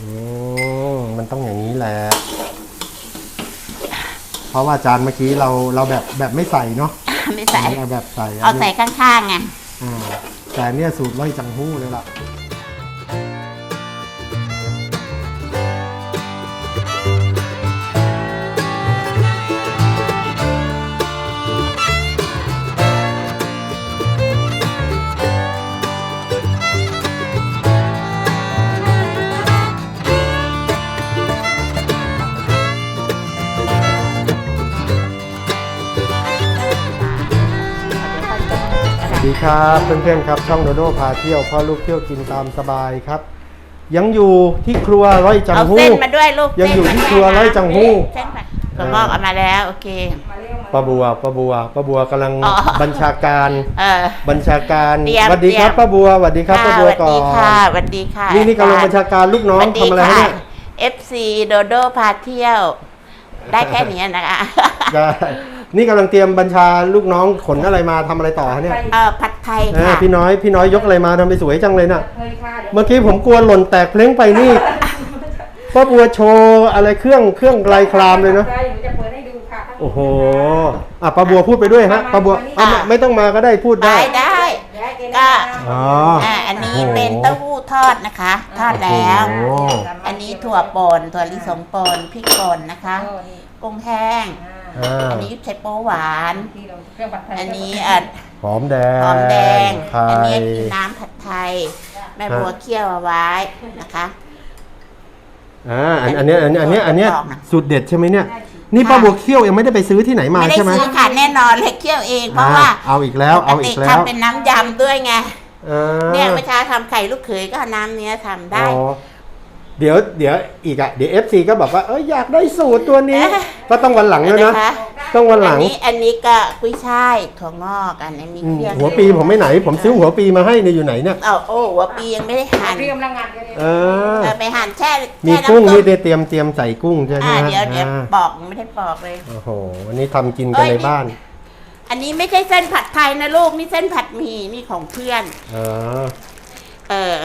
อืมมันต้องอย่างนี้แหละ เพราะว่าจานเมื่อกี้เราเราแบบแบบไม่ใส่เนาะไม่ใส่อันนี้เอาแบบใส่เอาใส่ข้างๆไง อ่าแต่อันเนี่ยสูตรร้อยจังหู้เลยล่ะ ครับเพื่อนๆครับช่องโดโดพาเที่ยวพ่อลูกเที่ยวกินตามสบายครับ ยังอยู่ที่ครัวร้อยจังเอาหู้ เส้นมาด้วยลูกยังอยู่เส้นที่ครัวไร่จังหู้ เส้นผัดถั่วงอกเอามาแล้ว โอเค ป้าบัวป้าบัวป้าบัวกำลังอ๋อ บัญชาการ เออ บัญชาการเตรียมสวัสดีครับเตรียม ป้าบัวสวัสดีครับป้าบัวสวัสก่อดีค่ะนสวัสดีค่ะนี่นี่กำลังบัญชาการลูกน้องสวัสดีทำอะไรให้ค่ะเนี่ย FC โดโดพาเที่ยว ได้แค่นี้นะคะ ได้ นี่กำลังเตรียมบัญชาลูกน้องขนอะไรมาทำอะไรต่อฮะเนี่ยเออผัดไทยเออค่ะ พี่น้อยพี่น้อยยกอะไรมาทำไปสวยจังเลยน่ะ เคยค่ะเดี๋ยวเมื่อกี้ผมกลัวหล่นแตกเพลงไปนี่ป้าบัวโชว์อะไรเครื่องเครื่องไกลคลามเลยเนาะใช่หนูจะเปิดให้ดูค่ะโอ้โหอะป้าบัวพูดไปด้วยฮะป้าบัวอะไม่ไม่ต้องมาก็ได้พูดได้ได้ได้ เดี๋ยวให้แกก็แนะนำอ๋อ อ่าอันนี้เป็นเต้าหู้ทอดนะคะ ทอดแล้ว โอ้โห อันนี้ถั่วป่นถั่วลิสงป่นพริกป่นนะคะโอ้นี่ กุ้งแห้ง อ่า อ่า อันนี้ใช้โป๊หวาน ที่เราเครื่องผัดไทยอันนี้อะหอมแดงหอมแดง ไข่อันนี้คือน้ำผัดไทย แม่บัวเคี่ยวเอาไว้นะคะ อ่าอันอันเนี้ยอันเนี้ยอันเนี้ยอันเนี้ยบอกนะสูตรเด็ดใช่ไหมเนี่ย นี่ป้าบัวเคี่ยวยังไม่ได้ไปซื้อที่ไหนมาไม่ได้ใช่ไหมซื้อค่ะแน่นอนเลยเคี่ยวเองเพราะว่าอ่เอาอีกแล้วเอาอีกปแล้ติวทำเป็นน้ำยำด้วยไง อ่าเนี่ยเมื่อเช้าทำไข่ลูกเขยก็เอาน้ำเนี้ยทำได้ อ๋อ เดี๋ยวเดี๋ยวอีกอะเดี๋ยวเอฟซีก็บอกว่าเอ้ยอยากได้สูตรตัวนี้เอ๊ะก็ต้องวันหลังแล้วนะ นะคะต้องวันหอัลันงนี้อันนี้ก็กุ้ยช่ายถั่วงอกอันนี้มีอืมเครื่องหัวปีผมไม่ไหน ผมซื้อหัวปีมาให้เนี่ยอยู่ไหนเนี่ยเอาโอ้หัวปียังไม่ได้หั่นเตรียมรางงานกันเลยเออเออไปหั่นแช่มีแช่กุ้งน้ำนี่ส้มได้เตรียมเตรียมใส่กุ้งใช่ไหมอ่าฮะเดี๋ยวเดี๋ยวอ่าปอกไม่ได้ปอกเลย โอ้โหอันนี้ทำกินกันเอ้ยในนี่บ้านอันนี้ไม่ใช่เส้นผัดไทยนะลูกนี่เส้นผัดหมี่นี่ของเพื่อนอ๋อเออ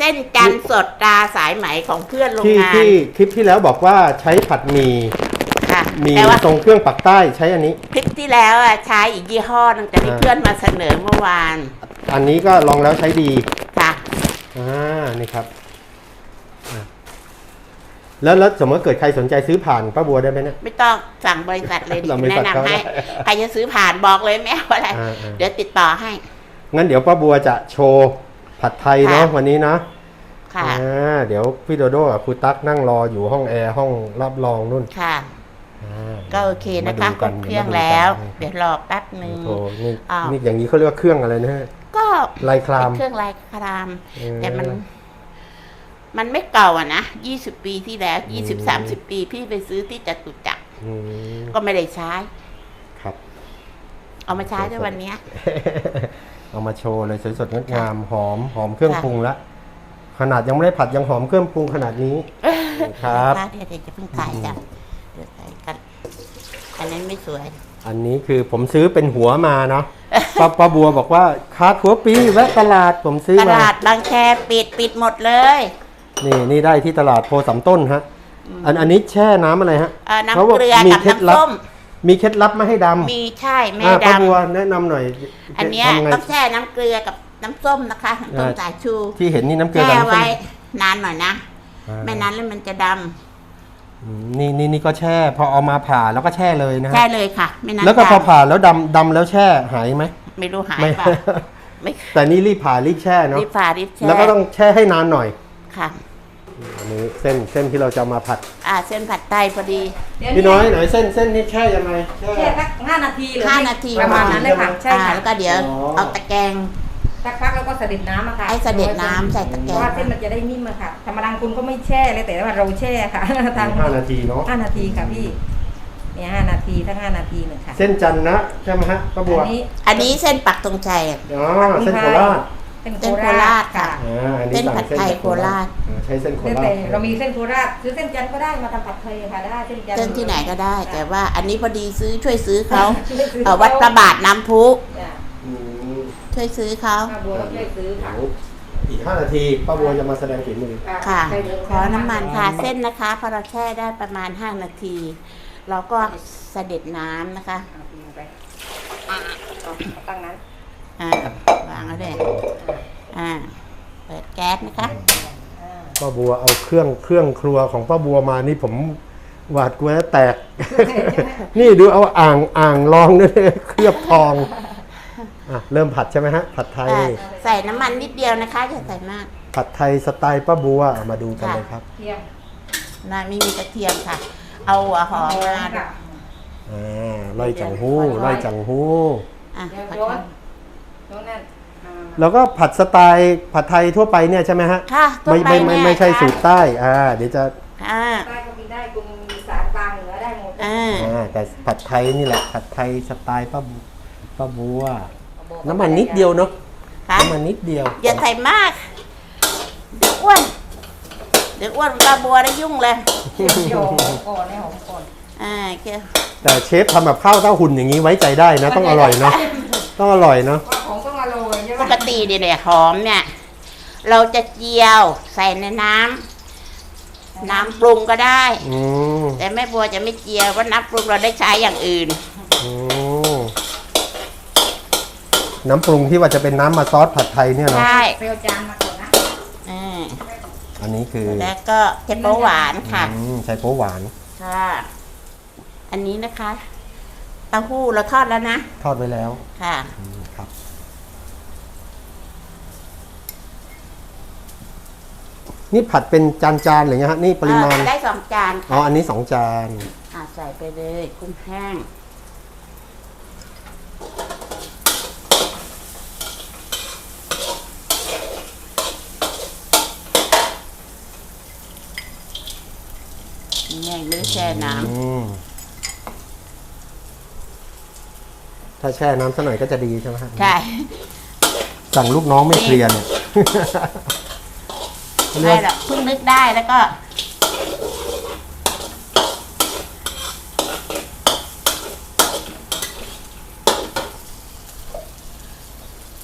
เส้นจันทร์สดตราสายไหมของเพื่อนโรงที่งานที่คลิปที่แล้วบอกว่าใช้ผัดหมี่ค่ะหมี่แต่ว่าทรงเครื่องปักใต้ใช้อันนี้ คลิปที่แล้วอะใช้อีกยี่ห้อนึงแต่ที่อ่า เพื่อนมาเสนอเมื่อวานอันนี้ก็ลองแล้วใช้ดีค่ะอ่านี่ครับอะแล้วแล้วสมมติเกิดใครสนใจซื้อผ่านป้าบัวได้ไหมเนี่ย ไม่ต้องสั่งบริษัทเลยดิเราบริแนะษัทนำเขาให้ได้ใครจะซื้อผ่านบอกเลยไม่เอาอะไร อ่าอ่าเดี๋ยวติดต่อให้ งั้นเดี๋ยวป้าบัวจะโชว์ ผัดไทยเนาะค่ะวันนี้นะค่ะอ่าเดี๋ยวพี่โดโดกับครูตั๊กนั่งรออยู่ห้องแอร์ห้องรับรองนู่นค่ะอ่าก็โอเคนะคะมากดูดเครื่องมาดูกันแล้ว เดี๋ยวรอแป๊บหนึ่งโอ้โหนี่อ้าวนี่อย่างนี้เขาเรียกว่าเครื่องอะไรนะฮะก็ลายคลามเป็นเครื่องลายครามอืมแต่มัน มันไม่เก่าอะนะยี่สิบปีที่แล้วยี่สิบสามสิบปีพี่ไปซื้อที่จตุจักรอืมก็ไม่ได้ใช้ ครับ เอามาใช้ด้วยวันเนี้ย เอามาโชว์เลยสวยสดงดงามหอมหอมเครื่องค่ะปรุงแล้วขนาดยังไม่ได้ผัดยังหอมเครื่องปรุงขนาดนี้ครับเดี๋ยวเดี๋ยวจะเพิ่งถ่ายจ้ะเดี๋ยวถ่ายกันอันนั้นไม่สวย อันนี้คือผมซื้อเป็นหัวมาเนาะป้าป้าบัวบอกว่าคาดหัวปีแวะตลาดผมซื้อตมาลาดบางแคปิดปิดหมดเลย นี่นี่ได้ที่ตลาดโพสำต้นฮะ อันอันนี้แช่น้ำอะไรฮะเอ่อเขาน้ำบอกเกลือมีกับเคล็ดลับน้ำส้ม มีเคล็ดลับไม่ให้ดำมีใช่แม่อ่าดป้าบัวแนะนำหน่อยำอันเนี้ยทำไงต้องแช่น้ำเกลือกับน้ำส้มนะคะน้ำส้มอ่าสายชูที่เห็นนี่น้ำเกลือแช่กับน้ำส้ไว้มนานหน่อยนะอ่าไม่นั้นแล้วมันจะดอืมนี่นี่นี่ก็แช่ พอเอามาผ่าแล้วก็แช่เลยนะำฮะแช่เลยค่ะ ไม่นั้นแล้วก็พอดำผ่าแล้วดำดำแล้วแช่หายไหมไม่รู้หายไม่ เปล่า ไม่ แต่นี่รีบผ่ารีบแช่เนาะรีบฝ่ารีบแช่แล้วก็ต้องแช่ให้นานหน่อย ค่ะ อันนี้เส้นเส้นที่เราจะเอามาผัด อ่าเส้นผัดไทยพอดีเดี๋ยวพี่น้อยไหนเส้นเส้นนี่แช่ยังไงแช่ แค่สักห้านาทีหรือห้านาทีประมาณนั้นเลยค่ะใช่อ่าค่ะแล้วก็เดี๋ยวอ๋อ เอาตะแกรงสักพักแล้วก็เสด็จน้ำอะค่ะให้เสด็จน้ำใส่ตะแกรงเพราะว่าเส้นมันจะได้นิ่มอะค่ะธรรมดาคุณก็ไม่แช่เลยแต่ว่าเราแช่ค่ะทางห้านาทีเนาะห้านาทีค่ะพี่เนี่ยห้านาทีทั้งห้านาทีเลยค่ะเส้นจันทร์นะใช่ไหมฮะป้าบัวอันนี้อันนี้เส้นปักตรงใจอะอ๋อเส้นโคราชเป็นเส้นโคโคราราชชค่ะอ่าอันนี้เส้นสั่งผัดไทยโคราชอ่าใช้เส้นโคแล้วราชแต่เรามีเส้นโคราชซื้อเส้นจันทร์ก็ได้มาทำผัดไทยค่ะได้เส้นจันทร์ เส้นที่ไหนก็ได้ แต่ว่าอันนี้พอดีซื้อช่วยซื้อเขาช่วยซื้อ เอ่อวัดพระบาทน้ำพุจ้ะอืมช่วยซื้อเขาป้าบัวก็ช่วยซื้อค่ะโอ้โหอีก5นาทีป้าบัวจะมาแสดงฝีมือ ค่ะ ใส่เยขอน้ำมันค่ะเส้นนะคะพอเราแช่ได้ประมาณ 5 นาที เราก็เสด็จน้ำนะคะเอาปีนไปอะเอาเอาตั้งนั้นอ่าวางแล้วเลยอ่าเปิดแก๊สนะคะอ่า ป้าบัวเอาเครื่องเครื่องครัวของป้าบัวมานี่ผมหวาดกลัวจะแตก นี่ดูเอาอ่างอ่างรองด้วยเคลือบทองอะเริ่มผัดใช่ไหมฮะ ผัดไทยอ่าใส่น้ำมันนิดเดียวนะคะอย่าใส่มากผัดไทยสไตล์ป้าบัวเอามาดูกันเลยครับเทียมนะไม่มีกระเทียมค่ะ เอาหัวหอมมาค่ะ อ่าไล่จังหู้ไล่จังหู้อะเดี๋ยวผัดโยไทนยโยนนั่นอ่า แล้วก็ผัดสไตล์ผัดไทยทั่วไปเนี่ยใช่ไหมฮะค่ะทั่วไม่ปไม่ไม่เนี่ยไม่ใช่ค่ะสูตรใต้อ่าเดี๋ยวจะอ่าใต้ก็มีได้กรุงมีสารกลางเหนือได้หมดอ่าอ่าแต่ผัดไทยนี่แหละผัดไทยสไตล์ป้าบัวป้าบัวน้ำมันนิดเดียวเนาะค่ะน้ำมันนิดเดียวอย่าใส่มาก เดี๋ยวอ้วน เดี๋ยวอ้วนปลาบัวได้ยุ่งเลยเทียมเดียวหอมก่อนให้หอมก่อนอ่าโอเคแต่เชฟทำแบบข้าวเต้าหุ่นอย่างนี้ไว้ใจได้นะ ต้องอร่อยเนาะต้องอร่อยเนาะว่าของต้องอร่อยใช่ไหมปกติเนี่ยหอมเนี่ย เราจะเจียวใส่ในน้ำน้ำปรุงก็ได้ อืมแต่แม่บัวจะไม่เจียวเพราะน้ำปรุงเราได้ใช้อย่างอื่นอืมน้ำปรุงที่ว่าจะเป็นน้ำมาซอสผัดไทยเนี่ยเนาะใช่เปรี้ยวจานมาก่อนนะอ่าอันนี้คือแล้วก็เทปโป๊หวานค่ะ อืมใช้โป๊หวานค่ะ อันนี้นะคะเต้าหู้เราทอดแล้วนะ ทอดไว้แล้วค่ะ อืมครับ นี่ผัดเป็นจานๆหรือไงฮะนี่ปริมาณ เอ่อได้สองจานอ๋อ อันนี้สองจาน อ่าใส่ไปเลยกุ้งแห้งนี่ไม่ได้แช่น้อืม ถ้าแช่น้ำสักหน่อยก็จะดีใช่ไหมฮะำใช่ สั่งลูกน้องไม่เคลียร์เนี่ย เรียไม่กหรอกเพิ่งนึกได้แล้วก็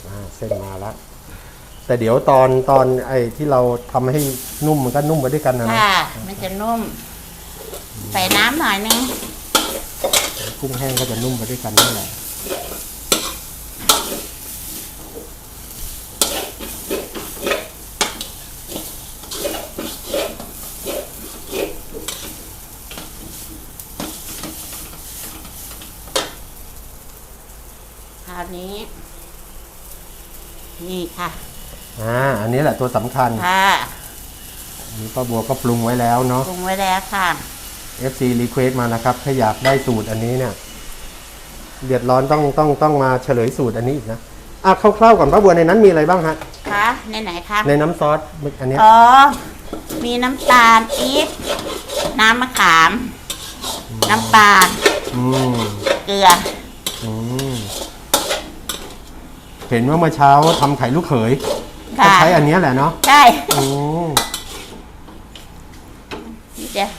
อ่าเส้นมาแล้ว แต่เดี๋ยวตอนตอนไอ้ที่เราทำให้นุ่มมันก็นุ่มไปด้วยกันนะนะค่ะ มันจะนุ่ม ใส่น้ำหน่อยนึง กุ้งแห้งก็จะนุ่มไปด้วยกันนั่นแหละ คราวนี้ นี่ค่ะ อ่าอันนี้แหละตัวสำคัญค่ะอันนี้ป้าบัวก็ปรุงไว้แล้วเนาะ ปรุงไว้แล้วค่ะ FC request มานะครับถ้าอยากได้สูตรอันนี้เนี่ย เดือดร้อนต้องต้องต้องมาเฉลยสูตรอันนี้อีกนะอะคร่าวๆก่อนป้าบัวในนั้นมีอะไรบ้างฮะคะในไหนคะในน้ำซอสอันเนี้ยอ๋อ มีน้ำตาลปี๊บน้ำมะขาม น้ำปลาอืมเกลือ อืมเห็นว่าเมื่อเช้าทำไข่ลูกเขย ก็ค่ะใช้อันเนี้ยแหละเนาะใช่อืมนี่เดี๋ยว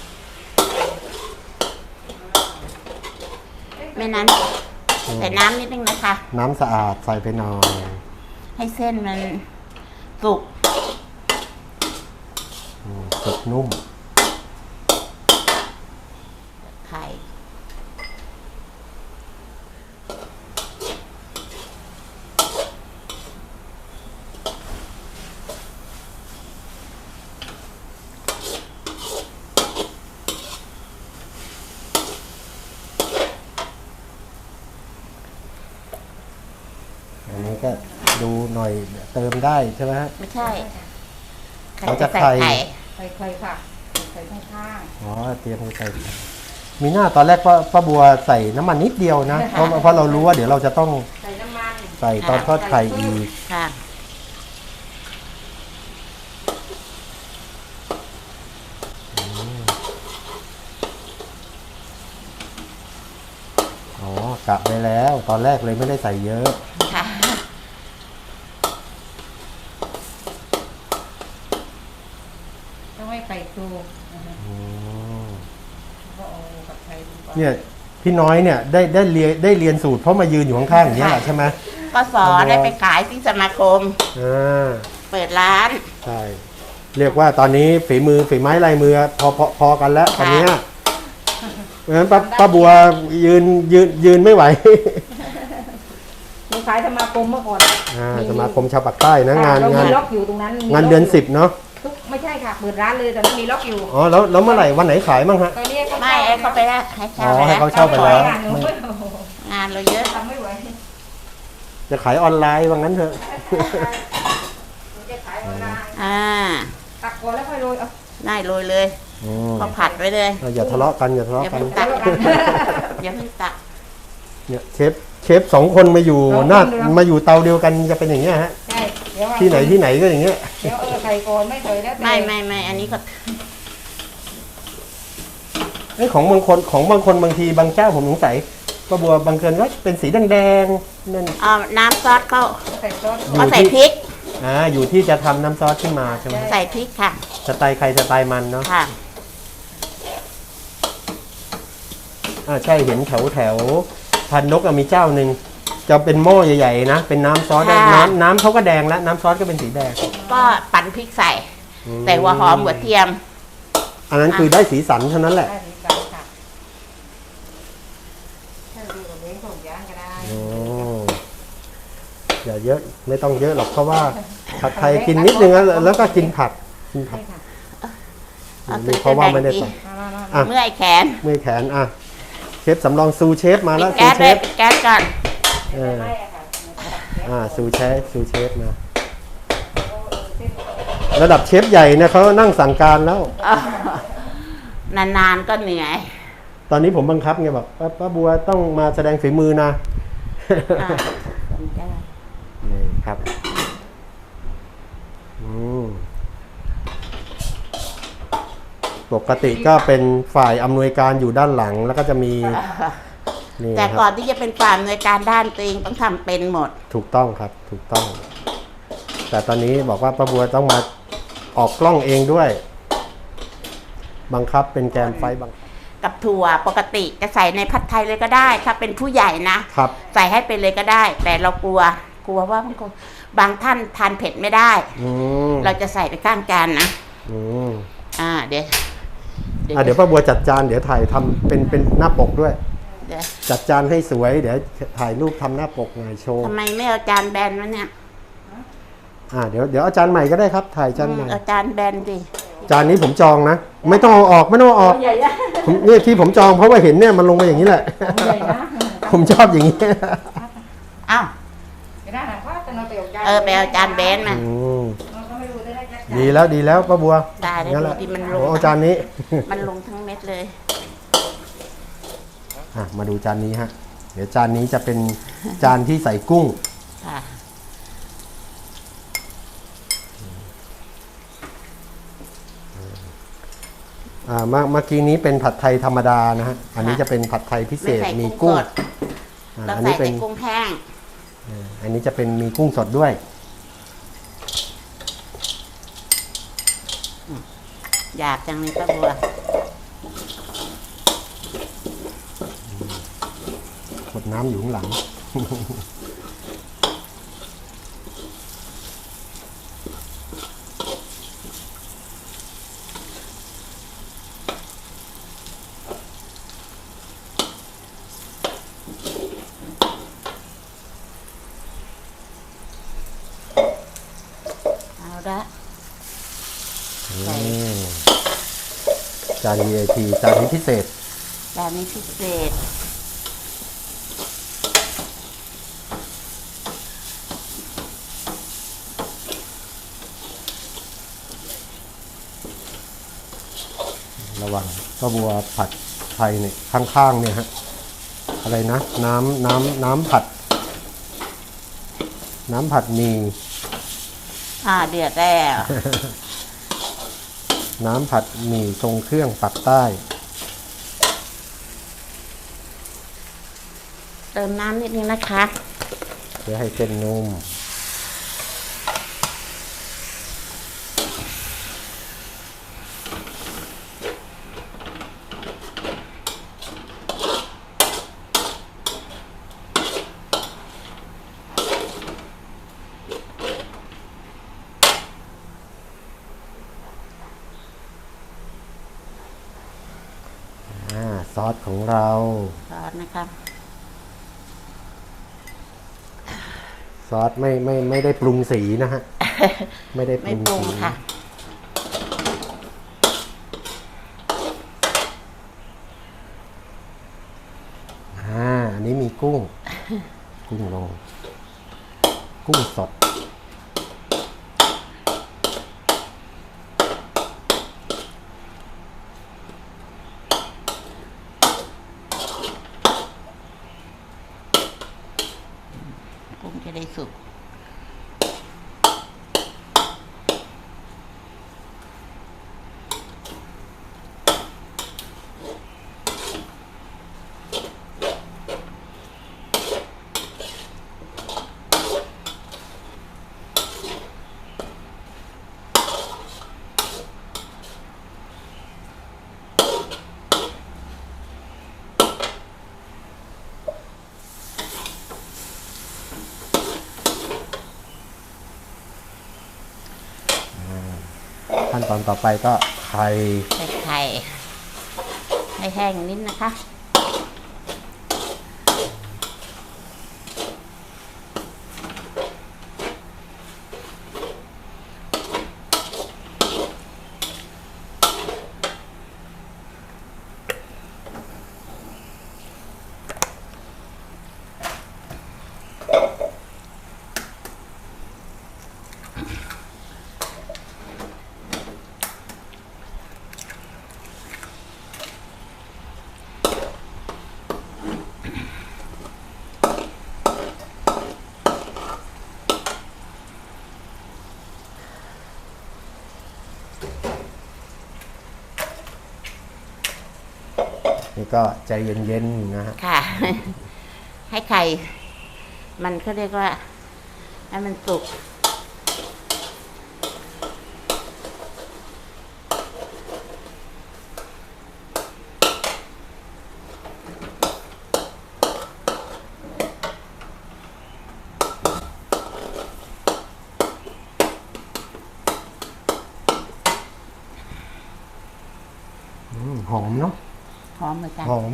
ไม่นั้นใส่น้ำนิดนึงนะคะ น้ำสะอาดใส่ไปหน่อยให้เส้นมันสุก อืมสุกนุ่ม ไข่ อันนี้ ก็ดูหน่อยเติมได้ใช่ไหมฮะ ไม่ใช่ไข่เราจะใส่ไข่ไข่ ใส่ไข่ค่ะใส่ข้างอ๋อเตรียมไปใส่ มีหน้าตอนแรกป้าป้าบัวใส่น้ำมันนิดเดียวนะเพราะเพราะเรารู้ว่าเดี๋ยวเราจะต้องๆใส่น้ำมันใส่ตอนทอดไข่อีกค่ะ อ๋อกะไปแล้ว ตอนแรกเลยไม่ได้ใส่เยอะ เนี่ยพี่น้อยเนี่ยได้ได้เรียนได้เรียนสูตรเพราะมายืนอยู่ข้างๆอย่างนี้ยแหละใช่ไหมก็สอนได้ไปขายที่สมาคม อ่าเปิดร้าน ใช่เรียกว่าตอนนี้ฝีมือฝีไม้ลายมือพอพอพอกันแล้วตอนเนี้ยเพราะฉะนั้นป้าป้าบัวยืนยืนยืนไม่ไหว หนูขายสมาคมเมื่อก่อนอ่าสมาคมชาวปากใต้นะงานเรางานมีล็อกอยู่ตรงนั้นมีงานเดือนล็กยู่สิบเนาะทุก ไม่ใช่ค่ะเปิดร้านเลยแต่มันมีล็อกอยู่อ๋อแล้วแล้วเมื่อไหร่วันไหนขายบ้างฮะ ตอนนี้ก็ไม่ไอ้เขาไปแล้วให้เช่าอ๋อไปให้แล้วเขาเช่าไปแล้วงานหนูโอ้โหงานเราเยอะ ทำไม่ไหวจะขายออนไลน์ว่างั้นเถอะ หนูจะขายออนไลน์อ่า ตักก่อนแล้วค่อยโรยเอาได้โรยเลยอืมก็ผัดไว้เลย อะอย่าทะเลาะกันอย่าทะเลาะอย่ากันเพิ่งตักแล้วกันอย่าเพิ่งตัก เนี่ยเชฟเชฟสองคนมาอยู่สองคนหน้าเดียวมาอยู่เตาเดียวกันจะเป็นอย่างเงี้ยฮะใช่ เดี๋ยวเอาที่ไหนที่ไหนก็อย่างเงี้ย เดี๋ยวเออใส่ก่อนไม่ใส่แล้วแต่ไม่ไม่ไม่อันนี้ก็ไอ้ยของบางคนของบางคนบางทีบางเจ้าผมสงสัยป้าบัวบางเกินก็เป็นสีแดงๆนั่นเอาน้ำซอสเข้าใส่ซอสอยู่ก็ใส่ที่พริก อ่าอยู่ที่จะทำน้ำซอสขึ้นมาใช่ไหมใส่พริกค่ะ สไตล์ใครสไตล์มันเนาะค่ะ อ่าใช่เห็นแถวแถวพันนกอะมีเจ้าหนึ่ง จะเป็นหม้อใหญ่ๆนะ เป็นน้ำซอสได้ค่ะ น้ำน้ำเขาก็แดงแล้ว น้ำซอสก็เป็นสีแดงก็ปั่นพริกใส่อืมใส่หัวหอมหัวเทียม อันนั้นคือได้สีสันเท่านั้นแหละ ได้สีสันค่ะถ้าดูกับเลี้ยงส่งย่างก็ได้โอ้อย่าเยอะไม่ต้องเยอะหรอกเพราะว่าผัดไทยกินนิดนึงแล้วแล้วก็กินผักกินผัใช่กค่ะเอานี่เพราะว่าไม่ได้ใส่ใส่มามามาอะเมื่อยแขนเมื่อยแขนอะเชฟสำรองซูเชฟมาปิแล้ดวซูแก๊สเชเลยฟปิดแก๊สก่อน เออไม่อะค่ะอ่าซูเชฟซูเชฟมา ระดับเชฟใหญ่เนี่ยเขานั่งสั่งการแล้วเอานานๆก็เหนื่อยตอนนี้ผมบังคับไงแบบป้าป้าบัวต้องมาแสดงฝีมือนะอะนี่ครับอืมปกติก็เป็นฝ่ายอำนวยการอยู่ด้านหลังแล้วก็จะมี นี่แต่คก่อรับนที่จะเป็นความในวยการด้านตัวเองต้องทำเป็นหมด ถูกต้องครับถูกต้อง แต่ตอนนี้บอกว่าป้าบัวต้องมาออกกล้องเองด้วย บังคับเป็นแกนไฟบังกับถั่วปกติจะใส่ในผัดไทยเลยก็ได้ ถ้าเป็นผู้ใหญ่นะครับ ใส่ให้เป็นเลยก็ได้ แต่เรากลัวกลัวว่าบางคนบางท่านทานเผ็ดไม่ได้ อืมเราจะใส่ไปข้างจานนะอืมอ่าเดี๋ยวอะเดี๋ยวป้าบัวจัดจานเดี๋ยวถ่ายทำเป็นเป็นหน้าปกด้วย เดี๋ยวจัดจานให้สวย เดี๋ยวถ่ายรูปทำหน้าปกหน่อยโชว์ทำไมไม่เอาจานแบนวะเนี่ยอ่าเดี๋ยวเดี๋ยวเอาจานใหม่ก็ได้ครับ ถ่ายจานใหม่ เอาจานแบนดิจานนี้ผมจองนะ ไม่ต้องเอาออกไม่ต้องเอาออกใหญ่นะผมเนี่ยที่ผมจองเพราะว่าเห็นเนี่ยมันลงมาอย่างนี้แหละใหญ่นะผมชอบอย่างนี้อ้าวไม่ได้นะเพราะว่าแต่เราไปเอาจานเออไปเอาจานแบนมาอืมเราก็ไม่รู้จะได้จัดจานดีแล้วดีแล้วป้าบัวได้ได้งั้นแหดูละที่มันลโอ้งเอาจานนี้ มันลงทั้งเม็ดเลย อะมาดูจานนี้ฮะ เดี๋ยวจานนี้จะเป็นจานที่ใส่กุ้ง ค่ะอ่าเมื่อเมื่อกี้นี้เป็นผัดไทยธรรมดานะฮะ อันนี้จะเป็นผัดไทยพิเศไม่ษใส่มีกุ้กุ้งงสดอ่าเราอันใส่นี้เป็แต่นกุ้งแห้งอันนี้จะเป็นมีกุ้งสดด้วย อยากจังเลยป้าบัว ขว ดน้ำอยู่ข้างหลัง เอาละอืมจาน VIP จานนี้พิเศษ จานนี้พิเศษ ระวังป้าบัวผัดไทยเนี่ยข้างๆเนี่ยฮะอะไรนะน้ำน้ำน้ำผัด น้ำผัดหมี อ่าเดือดแล้วน้ำผัดหมี่ทรงเครื่องปักใต้ เติมน้ำนิดนึงนะคะ เพื่อให้เส้นนุ่ม ของเราซอสนะคะซอสไม่ไม่ไม่ได้ปรุงสีนะฮะ ไม่ได้ปไม่รุงปรุงสีค่ะ อ่าอันนี้มีกุ้ง กุ้งลง กุ้งสด ตอนต่อไปก็ไข่ ใส่ไข่ให้แห้งนิดนะคะ ก็ใจเย็นๆนะฮะค่ะ ให้ไข่ มันเขาเรียกว่า ให้มันสุกอืมหอมเนาะ หอมเหมือนกันหอม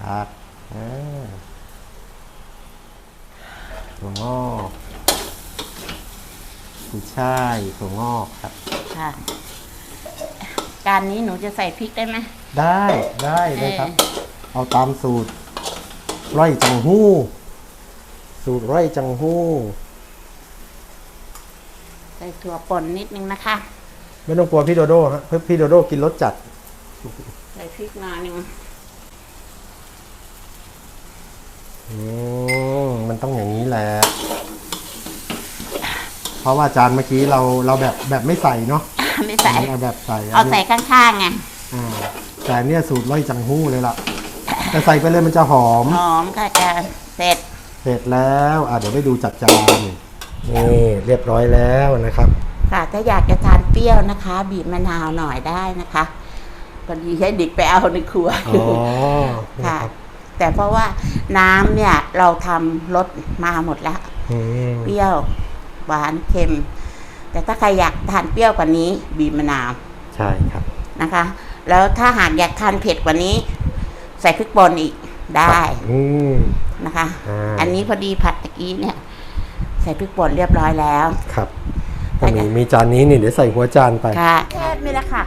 ผักอ่าถั่วงอกกุยช่าย ถั่วงอกครับ ค่ะ การนี้หนูจะใส่พริกได้ไหม ได้ได้เลยครับ เออเอาตามสูตรไร่จังหู้ สูตรไร่จังหู้ ใส่ถั่วป่นนิดนึงนะคะ ไม่ต้องกลัวพี่โดโด้ฮะเพราะพี่โดโด้กินรสจัด ใส่พริกหน่อยหนึงอืมมันต้องอย่างนี้แหละ เพราะว่าจานเมื่อกี้เราเราแบบแบบไม่ใส่เนาะไม่ใส่อันนี้เอาแบบใส่เอานนี้ใส่ข้างๆไงอ่าแต่เนี่ยสูตรไร่จังหู้เลยล่ะแต่ใส่ไปเลยมันจะหอมหอมค่ะจะเสร็จเสร็จแล้วอะเดี๋ยวไปดูจัดจานนี่เรียบร้อยแล้วนะครับ ค่ะถ้าอยากจะทานเปรี้ยวนะคะ บีบมะนาวหน่อยได้นะคะพอดีให้เด็กไปเอาในครัวอ๋อค่ะ แต่เพราะว่าน้ำเนี่ยเราทำรสมาหมดแล้วอืมเปรี้ยว หวานเค็ม แต่ถ้าใครอยากทานเปรี้ยวกว่านี้บีบมะนาวใช่ครับนะคะ แล้วถ้าหากอยากทานเผ็ดกว่านี้ ใส่พริกป่นอีกได้อืมนะคะอ่าอันนี้พอดีผัดตะกี้เนี่ย ใส่พริกป่นเรียบร้อยแล้วครับก็มีมีจานนี้นี่เดี๋ยวใส่หัวจานไปค่ะเทพนี่แหละค่ะ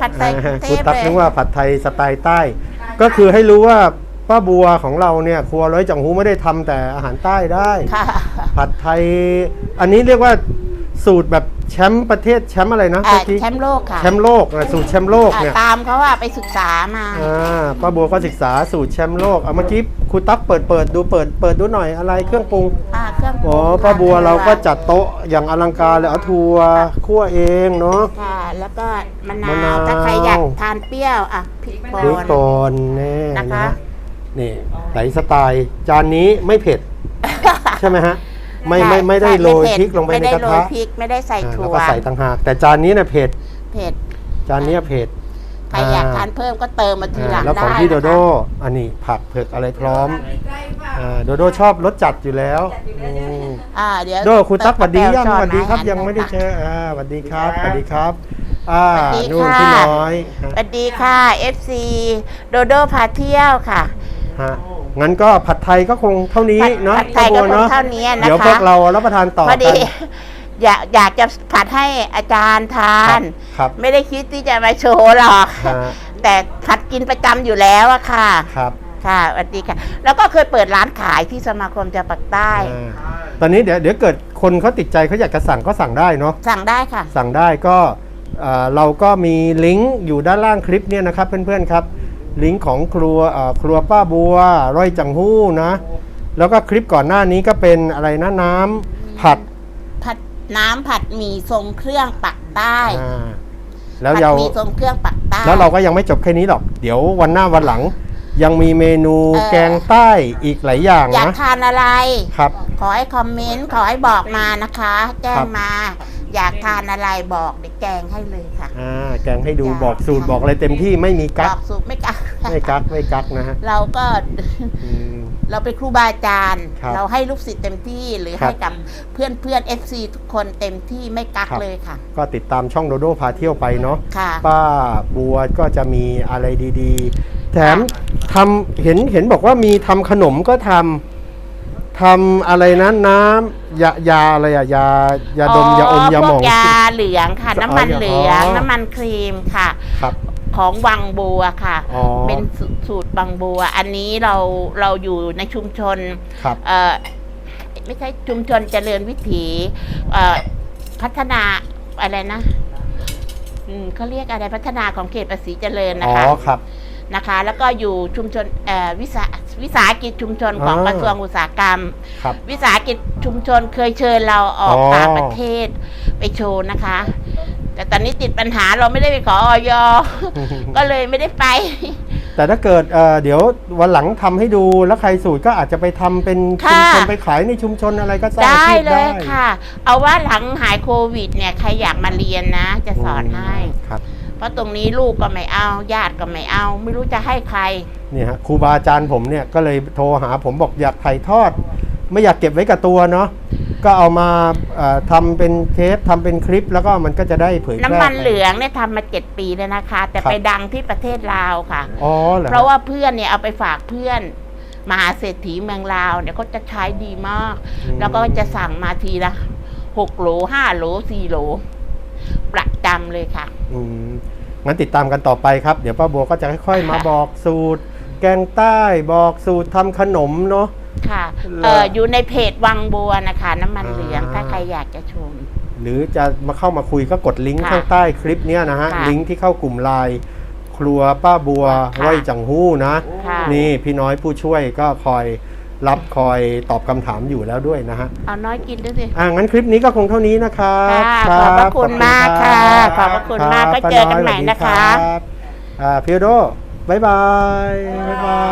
ผัดไทยอ่าเทคุณพตั๊กเลยนึกว่าผัดไทยสไตล์ใต้ ก็คือให้รู้ว่า ป้าบัวของเราเนี่ยครัวร้อยจังหูไม่ได้ทำแต่อาหารใต้ได้ ค่ะ ผัดไทย อันนี้เรียกว่าสูตรแบบแชมป์ประเทศแชมป์อะไรนะอ่าเมื่อกี้แชมป์โลกค่ะแชมป์โลกนะสูตรแชมป์โลกอ่าเนี่ยตามเขาว่าไปศึกษามาอ่าป้าบัวก็ศึกษาสูตรแชมป์โลกเอาเมื่อกี้ครูตั๊กเปิดเปิดดูเปิดเปิดดูหน่อยอะไรเครื่องปรุง อ่าเครื่องปรุอ๋องป้าบัวเราก็จัดโต๊ะอย่างอลังการเลยเอาถั่วคั่วเองเนาะ ค่ะ แล้วก็มะนามะนาว ว ถ้าใครอยากทานเปรี้ยวอะพริกป่พริกนป่นแน่นะคะ นะ นี่ไหลสไตล์จานนี้ไม่เผ็ด ใช่ไหมฮะ ไม่ใช่ไม่ไม่ได้ใช่โรยเผ็ดพริกลงไปในไม่ได้กระโรทะยพริกไม่ได้ใส่อ่าถั่แล้ววก็ใส่ต่างหาก แต่จานนี้เนี่ยเผ็ด เผ็ดจานเนี้ยเผ็ดใครอยากทานเพิ่มก็เติมมาทีหลัอ่างแล้วของได้พี่โดโดนะคะอันนี้ผักเผือกอะไรพร้อมอ่าโดโดชอบรสจัดอยู่แล้วอืมอ่าเดี๋ยวโดคุณตั๊กสวัสดียังเติมสวัสดีครับช้อนยังไม่ได้เจให้ออ่าสวัสดีครับสวัสดีครับอ่าสวัสดีนู่นค่ะพี่น้อยสวัสดีค่ะ FC โดโดพาเที่ยวค่ะ ฮะงั้นก็ผัดไทยก็คงเท่านี้ผัดเนาะผัดไทยก็คงเท่านี้นะคะเดี๋ยวพวกเรารับประทานต่อพอกัดีนอยากอยากจะผัดให้อาจารย์ทานครับไม่ได้คิดที่จะมาโชว์หรอกฮะแต่ผัดกินประจำอยู่แล้วอะค่ะครับค่ะสวัสดีค่ะ แล้วก็เคยเปิดร้านขายที่สมาคมจะปักใต้อ่าตอนนี้เดี๋ยวเดี๋ยวเกิดคนเขาติดใจเขาอยากจะสั่งก็สั่งได้เนาะสั่งได้ค่ะ สั่งได้ก็เอ่อเราก็มีลิงก์อยู่ด้านล่างคลิปเนี่ยนะครับเพื่อนๆครับ ลิงก์ของครัวเอ่อครัวป้าบัวร้อยจังหู้นะ แล้วก็คลิปก่อนหน้านี้ก็เป็นอะไรนะน้ำผัดผัดน้ำผัดหมี่ทรงเครื่องปักใต้อ่าแล้วผัดเราหมี่ทรงเครื่องปักใต้แล้วเราก็ยังไม่จบแค่นี้หรอก เดี๋ยววันหน้าวันหลัง ยังมีเมนูเอ่อแกงใต้อีกหลายอย่างอยากนะทานอะไรครับ ขอให้คอมเมนต์ขอให้บอกมานะคะ แจ้งครับมา อยากทานอะไรบอกเดี๋ยวแกงให้เลยค่ะ อ่าแกงให้ดูจ้ะ บอกสูตรบอกอะไรเต็มที่ไม่มีบกักอกสูตรไม่กักไม่กักไม่กักนะฮะเราก็อืม เราเป็นครูบาอาจารย์ ครับเราให้ลูกศิษย์เต็มที่หรือครับให้กับเพื่อนเพื่อนเอฟซีทุกคนเต็มที่ไม่กักครับ เลยค่ะ ก็ติดตามช่องโดโดพาเที่ยวไปเนาะค่ะ ป้าบัวก็จะมีอะไรดีๆ แถมทำเห็นเห็นบอกว่ามีทำขนมก็ทำทำอะไรนะน้ำ ยายาอะไรอะยายาดมยาอมยาหมอง พวกยาเหลืองค่ะ น้ำมันเหลือง อ๋อ น้ำมันครีมค่ะ ครับ ของวังบัวค่ะ อ๋อ เป็นสูสูตรบางบัว อันนี้เราเราอยู่ในชุมชน ครับ เอ่อไม่ใช่ชุมชนเจริญวิถีเอ่อพัฒนาอะไรนะอืมเขาเรียกอะไรพัฒนาของเขตภาษีเจริญอ๋นะอคะครับ นะคะ แล้วก็อยู่ชุมชนเอ่อวิสา วิสาหกิจชุมชนของอ่ากระทรวงอุตสาหกรรม ครับวิสาหกิจชุมชนเคยเชิญเราออกอ๋อ ต่างประเทศไปโชว์นะคะ แต่ตอนนี้ติดปัญหาเราไม่ได้ไปขอออยก็เลยไม่ได้ไป แต่ถ้าเกิดเอ่อเดี๋ยววันหลังทำให้ดูแล้วใครสูตรก็อาจจะไปทำเป็นชุมชนค่ะ ไปขายในชุมชนอะไรก็สร้างอาได้ชีพเลได้ยค่ะ เอาว่าหลังหายโควิดเนี่ยใครอยากมาเรียนนะ จะสอนให้ ครับ เพราะตรงนี้ลูกก็ไม่เอาญาติก็ไม่เอา ไม่รู้จะให้ใครนี่ฮะครูบาอาจารย์ผมเนี่ยก็เลยโทรหาผมบอกอยากถ่ายทอด ไม่อยากเก็บไว้กับตัวเนาะก็เอามาเอ่อทำเป็นเทปทำเป็นคลิปแล้วก็มันก็จะได้เผยแพร่น้ำมันไปเหลืองเนี่ยทำมาเจ็ดปีแล้วนะคะ แต่ครับไปดังที่ประเทศลาวค่ะ อ๋อเหรอเพราะว่าเพื่อนเนี่ยเอาไปฝากเพื่อนมหาเศรษฐีเมืองลาวเนี่ยเขาจะใช้ดีมากแล้วก็จะสั่งมาทีละหกโหลห้าโหลสี่โหล ประจำเลยค่ะ อืมงั้นติดตามกันต่อไปครับ เดี๋ยวป้าบัวก็จะค่อยๆ มาบอกสูตร แกงใต้บอกสูตรทำขนมเนาะ ค่ะแล้วเอออยู่ในเพจวังบัวนะคะ น้ำมันเหลืองอ่าถ้าใครอยากจะชม หรือจะมาเข้ามาคุยก็กดลิงก์ค่ะข้างใต้คลิปเนี้ยนะฮะ ค่ะลิงก์ที่เข้ากลุ่มไลน์ครัวป้าบัวค่ะไร่จังหู้นะ ค่ะ นี่พี่น้อยผู้ช่วยก็คอย รับคอยตอบคำถามอยู่แล้วด้วยนะฮะเอาน้อยกินด้วยสิ อ่างั้นคลิปนี้ก็คงเท่านี้นะครับค่ะรัขอบพระคุณมากค่ะรัขอบพระคุณมากรับไว้เจอกันใหม่นะคะป้าอยสวัสดีรับอ่าพี่โดบายบายบายบา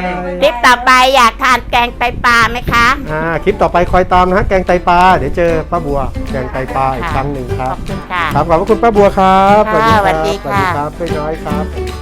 ยคลิปต่อไปอยากทานแกงไตปลาไหมคะ อ่าคลิปต่อไปคอยตามนะฮะแกงไตปลาเดี๋ยวเจอป้าบัวแกงไตปลาอีกค่ะครั้งหนึ่งคขรับอบคุณค่ะ ครับขอบพระคุณป้าบัวครับค่ะรับสวัสดีสวัสดีค่ะครับพี่น้อยครับ